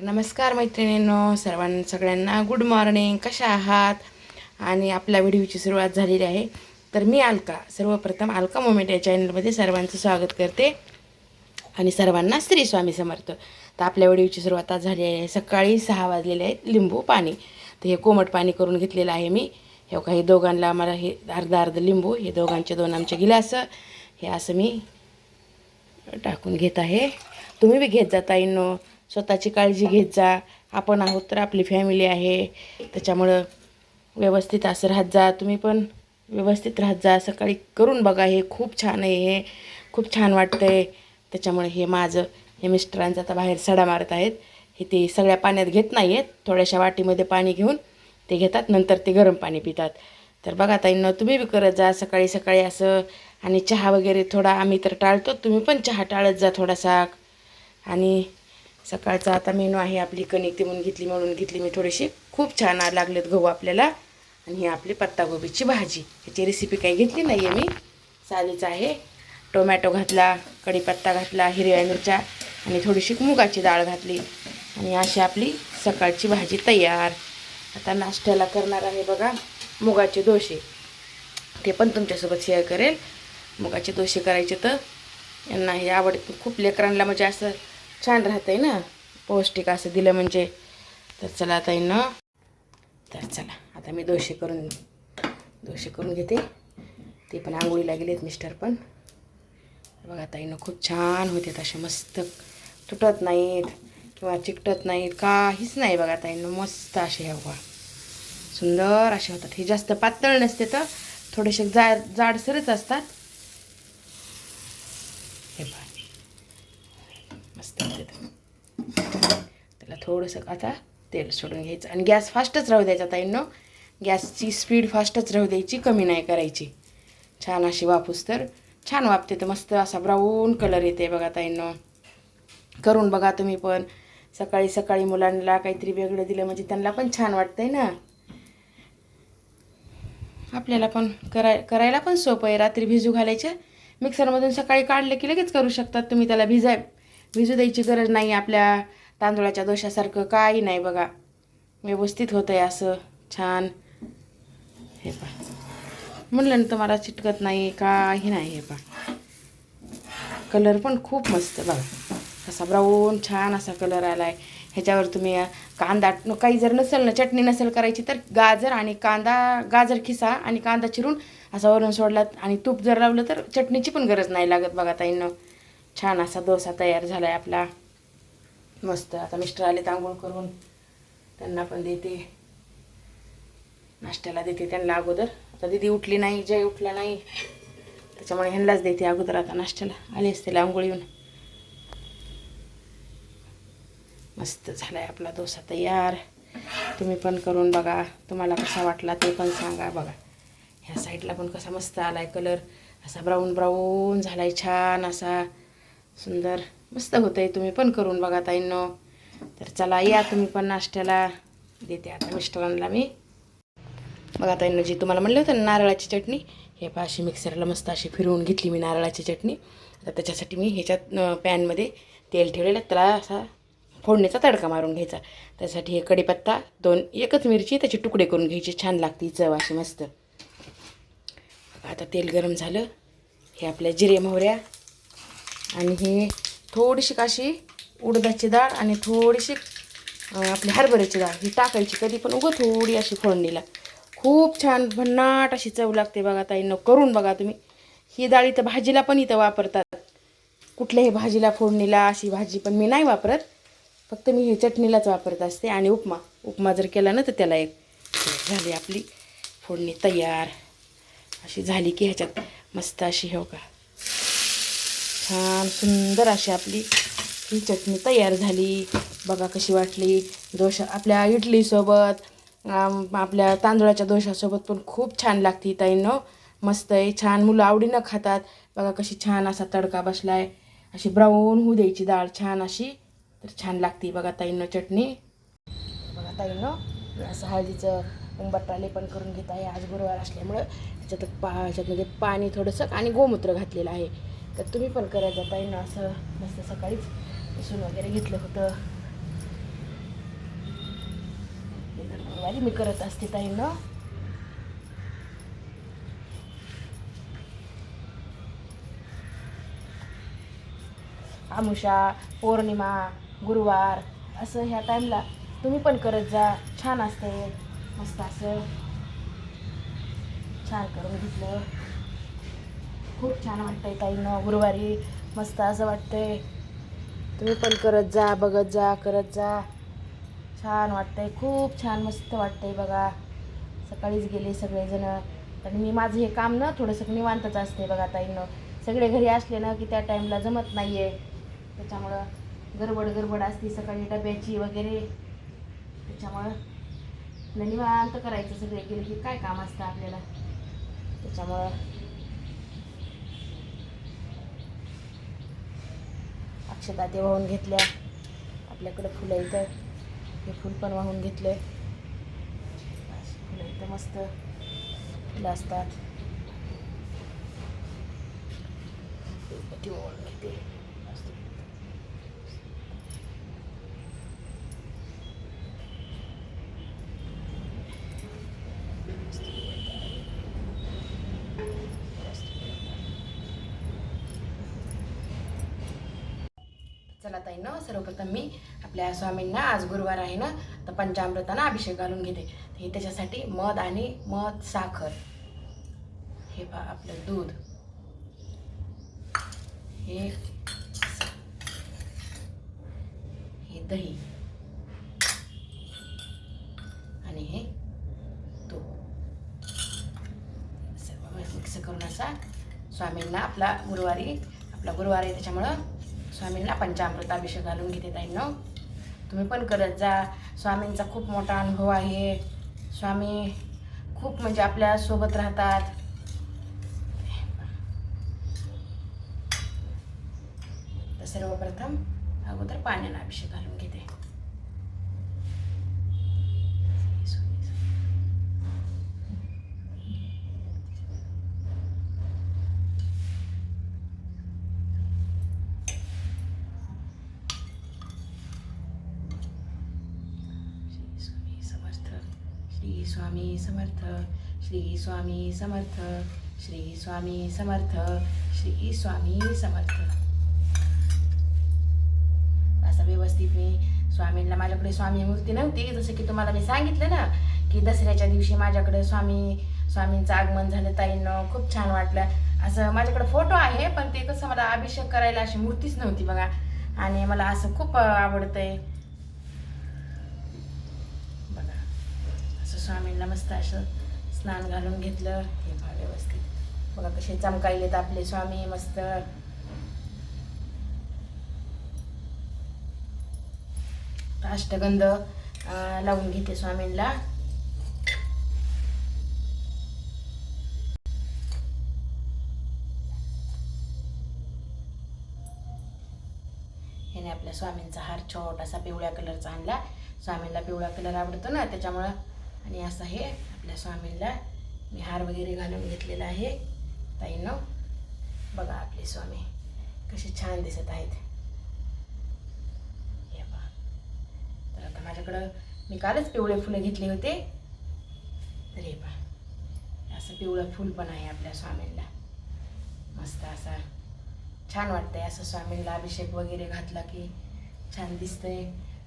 तर नमस्कार मैत्रिणींनो सर्वांना सगळ्यांना गुड मॉर्निंग कशा आहात? आणि आपल्या व्हिडिओची सुरुवात झालेली आहे. तर मी अलका सर्वप्रथम अलका मोमेंट या चॅनलमध्ये सर्वांचं स्वागत करते. आणि सर्वांना श्री स्वामी समर्थ. तर आपल्या व्हिडिओची सुरुवात आज झाली आहे. सकाळी सहा वाजलेले आहेत लिंबू पाणी. तर हे कोमट पाणी करून घेतलेलं आहे मी. हे काही दोघांना आम्हाला हे अर्धा अर्ध लिंबू हे दोघांचे दोन आमचे गिलास. हे असं मी टाकून घेत आहे. तुम्ही बी घेत जाता इनो स्वतःची काळजी घेत जा. आपण आहोत तर आपली फॅमिली आहे. त्याच्यामुळं व्यवस्थित असं राहत जा. तुम्ही पण व्यवस्थित राहत जा. सकाळी करून बघा. हे खूप छान आहे. हे खूप छान वाटतं आहे त्याच्यामुळे हे माझं हे मिस्टरांचं आता बाहेर सडा मारत आहेत. हे ते सगळ्या पाण्यात घेत नाही आहेत थोड्याशा वाटीमध्ये पाणी घेऊन ते घेतात. नंतर ते गरम पाणी पितात. तर बघा ताईनं तुम्ही बी करत जा. सकाळी सकाळी असं. आणि चहा वगैरे थोडा आम्ही तर टाळतो. तुम्ही पण चहा टाळत जा थोडासा. आणि सकाळचा आता मेनू आहे आपली कणिक ती म्हणून घेतली म्हणून घेतली मी थोडीशी. खूप छान लागलेत गहू आपल्याला. आणि ही आपली पत्तागोबीची भाजी. ह्याची रेसिपी काही घेतली नाही आहे मी. साधीच आहे. टोमॅटो घातला कढीपत्ता घातला हिरव्या मिरच्या आणि थोडीशी मुगाची डाळ घातली. आणि अशी आपली सकाळची भाजी तयार. आता नाश्त्याला करणार आहे बघा मुगाचे दोशे ते पण तुमच्यासोबत शेअर करेल. मुगाचे दोशे करायचे तर यांना हे आवडतं खूप लेकरांना म्हणजे असं छान राहतंय ना. पौष्टिक असं दिलं म्हणजे. तर चला आता ना तर चला आता मी दोषे करून दोषे करून घेते. ते पण आंघोळीला गेलेत मिस्टर पण. बघा ताईनं खूप छान होते असे मस्त. तुटत नाहीत किंवा चिकटत नाहीत काहीच नाही बघा ताईनं मस्त असे हे सुंदर असे होतात. हे जास्त पातळ नसते तर थोडेसे जा जाडसरच असतात हे पहा मस्त त्याला थोडंसं आता तेल सोडून घ्यायचं. आणि गॅस फास्टच राहू द्यायचा ताईंनो. गॅसची स्पीड फास्टच राहू द्यायची कमी नाही करायची. छान अशी वापूस तर छान वापते तर मस्त असा ब्राऊन कलर येते बघा ताईंनो. करून बघा तुम्ही पण. सकाळी सकाळी मुलांना काहीतरी वेगळं दिलं म्हणजे त्यांना पण छान वाटतंय ना. आपल्याला पण कराय करायला पण सोपं आहे. रात्री भिजू घालायचं. मिक्सरमधून सकाळी काढलं की लगेच करू शकतात. तुम्ही त्याला भिजाय भिजू द्यायची गरज नाही आपल्या तांदूळाच्या दोशासारखं काही नाही बघा. व्यवस्थित होतं आहे असं. छान. हे पा म्हणलं ना तुम्हाला चिटकत नाही काही नाही हे पा कलर पण खूप मस्त बघा. असा ब्राऊन छान असा कलर आला आहे ह्याच्यावर तुम्ही कांदा काही जर नसेल ना चटणी नसेल करायची तर गाजर आणि कांदा गाजर खिसा आणि कांदा चिरून असा वरून सोडलात आणि तूप जर लावलं तर चटणीची पण गरज नाही लागत बघा ताईंनो. छान असा डोसा तयार झाला आहे आपला. मस्त आता मिस्टर आले आंघोळ करून त्यांना पण देते. नाश्त्याला देते त्यांना अगोदर. आता दिदी उठली नाही जय उठला नाही. त्याच्यामुळे ह्यांनाच देते अगोदर आता नाश्त्याला. आले असते आंघोळ येऊन. मस्त झाला आहे आपला डोसा तयार. तुम्ही पण करून बघा. तुम्हाला कसा वाटला ते पण सांगा बघा. ह्या साईडला पण कसा मस्त आला आहे कलर असा ब्राऊन ब्राऊन झाला आहे छान असा. सुंदर. मस्त होतं आहे तुम्ही पण करून बघा ताईंनो. तर चला या तुम्ही पण नाश्त्याला. देते आता मिस्टरांना मी. बघा ताईंनो जी तुम्हाला म्हणलं होतं ना नारळाची चटणी हे पहा अशी मिक्सरला मस्त अशी फिरवून घेतली मी नारळाची चटणी. आता त्याच्यासाठी मी ह्याच्यात पॅनमध्ये तेल ठेवलेलं त्याला असा फोडणीचा तडका मारून घ्यायचा. त्यासाठी हे कढीपत्ता दोन एकच मिरची त्याचे तुकडे करून घ्यायचे छान लागते चव अशी मस्त. आता तेल गरम झालं. हे आपल्या जिरे मोहऱ्या. आणि हे थोडीशी काशी उडदाची डाळ आणि थोडीशी आपली हरभऱ्याची डाळ ही टाकायची. कधी पण उगं थोडी अशी फोडणीला. खूप छान भन्नाट अशी चव लागते बघा ताईनं करून बघा तुम्ही. ही डाळ इथं भाजीला पण इथं वापरतात. कुठल्याही भाजीला फोडणीला अशी भाजी पण मी नाही वापरत. फक्त मी हे चटणीलाच वापरत असते आणि उपमा. उपमा जर केला ना तर त्याला एक झाली आपली फोडणी तयार. अशी झाली की ह्याच्यात मस्त अशी हो का? छान सुंदर अशी आपली ही चटणी तयार झाली. बघा कशी वाटली. दोशा आपल्या इडलीसोबत आपल्या तांदळाच्या दोशासोबत पण खूप छान लागते ताईंनो. मस्त आहे. छान मुलं आवडीनं खातात. बघा कशी छान असा तडका बसला आहे अशी ब्राऊन होऊ द्यायची डाळ छान अशी. तर छान लागते बघा ताईंनो चटणी. बघा ताईंनो असं हळदीचं उंबरटाले पण करून घेत आहे आज गुरुवार असल्यामुळं. त्याच्यात पा ह्याच्यामध्ये म्हणजे पाणी थोडंसं आणि गोमूत्र घातलेलं आहे. तर तुम्ही पण करत जाता ना असं मस्त सकाळीच पुसून वगैरे घेतलं होतं. मी करत असते ताईनं. आमुषा पौर्णिमा गुरुवार असं ह्या टाईमला तुम्ही पण करत जा. छान असते मस्त असं छान करून घेतलं. खूप छान वाटतंय ताईनं. गुरुवारी मस्त असं वाटतंय. तुम्ही पण करत जा बघत जा करत जा. छान वाटतंय. खूप छान मस्त वाटतंय बघा. सकाळीच गेले सगळेजण. आणि मी माझं हे काम ना थोडंसं निवांतच असते बघा ताईनं. सगळे घरी असले ना की त्या टाईमला जमत नाही आहे त्याच्यामुळं गडबड गडबड असते सकाळी डब्याची वगैरे. त्याच्यामुळं निवांत करायचं सगळे. गेले की काय काम असतं आपल्याला? त्याच्यामुळं अक्षता ते वाहून घेतल्या. आपल्याकडं फुलं इथं. हे फुल पण वाहून घेतलंय. फुलं इथं मस्त फुलं असतात. ती वाहून घेते. आहे ना सर्वप्रथम मी आपल्या स्वामींना आज गुरुवार आहे ना तर पंचामृताना अभिषेक घालून घेते. हे त्याच्यासाठी मध आणि मध साखर. हे पहा आपलं दूध. हे हे दही. आणि हे तूप. सर्व मिक्स करून असा स्वामींना आपला गुरुवारी आपला गुरुवार आहे त्याच्यामुळं स्वामींना पंचामृत अभिषेक घालून घेते ताईंनो. तुम्ही पण करत जा. स्वामींचा खूप मोठा अनुभव आहे. स्वामी खूप म्हणजे आपल्यासोबत राहतात. तर सर्वप्रथम अगोदर पाण्याला अभिषेक घालून घेते श्री स्वामी समर्थ श्री स्वामी समर्थ श्री स्वामी समर्थ श्री स्वामी समर्थ श्री स्वामी समर्थ. असं व्यवस्थित मी स्वामींना माझ्याकडे स्वामी मूर्ती नव्हती. जसं की तुम्हाला मी सांगितलं ना की दसऱ्याच्या दिवशी माझ्याकडे स्वामी स्वामींचं आगमन झालं ताईंनं खूप छान वाटलं. असं माझ्याकडे फोटो आहे पण ते कसं मला अभिषेक करायला अशी मूर्तीच नव्हती बघा. आणि मला असं खूप आवडतंय. आहे असं स्वामींना मस्त असं स्नान घालून घेतलं. हे फार व्यवस्थित. बघा कसे चमकायलेत आपले स्वामी मस्त. अष्टगंध लावून घेते स्वामींना. ह्याने आपल्या स्वामींचा हार छोटासा पिवळ्या कलरचा आणला. स्वामींना पिवळा कलर आवडतो ना त्याच्यामुळं आणि असं हे आपल्या स्वामींना मी हार वगैरे घालून घेतलेला आहे. ताईनं बघा आपले स्वामी कसे छान दिसत आहेत. हे पहा. तर आता माझ्याकडं मी कालच पिवळे फुलं घेतले होते. तर हे पहा. असं पिवळं फूल पण आहे आपल्या स्वामींना मस्त असा छान वाटतंय असं स्वामींना अभिषेक वगैरे घातला की छान दिसतंय.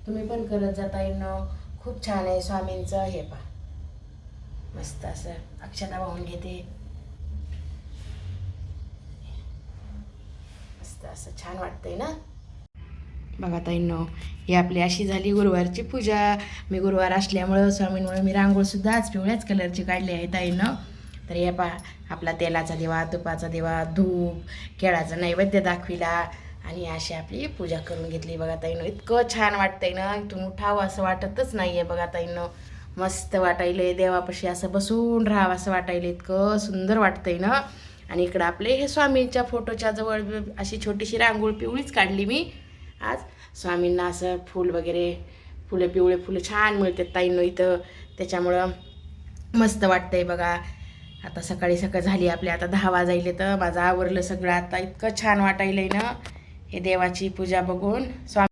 तुम्ही पण करत जाता येणं खूप छान आहे स्वामींचं हे पा मस्त असं अक्षता वाहून घेते. मस्त असं छान वाटतंय ना? बघा ताईंनो ही आपली अशी झाली गुरुवारची पूजा. मी गुरुवार असल्यामुळं स्वामींमुळे मी रांगोळसुद्धा आज पिवळ्याच कलरची काढली आहे ताईनं. तर हे पहा आपला तेलाचा दिवा तुपाचा दिवा धूप केळाचा नैवेद्य दाखविला. आणि अशी आपली पूजा करून घेतली बघा ताईनं. इतकं छान वाटतंय ना. इथून उठावं असं वाटतच नाही आहे बघा ताईनं. मस्त वाटायलंय देवापाशी असं बसून राहावं असं वाटायलं इतकं सुंदर वाटतंय ना. आणि इकडं आपले हे स्वामींच्या फोटोच्या जवळ अशी छोटीशी रांगोळ पिवळीच काढली मी. आज स्वामींना असं फूल वगैरे फुलं पिवळे फुलं छान मिळतात ताईंनो इथं. त्याच्यामुळं मस्त वाटतंय बघा. आता सकाळी सकाळ झाली आपली. आता दहा वाजायले तर माझं आवरलं सगळं. आता इतकं छान वाटायलंय ना. हे देवाची पूजा बघून स्वामी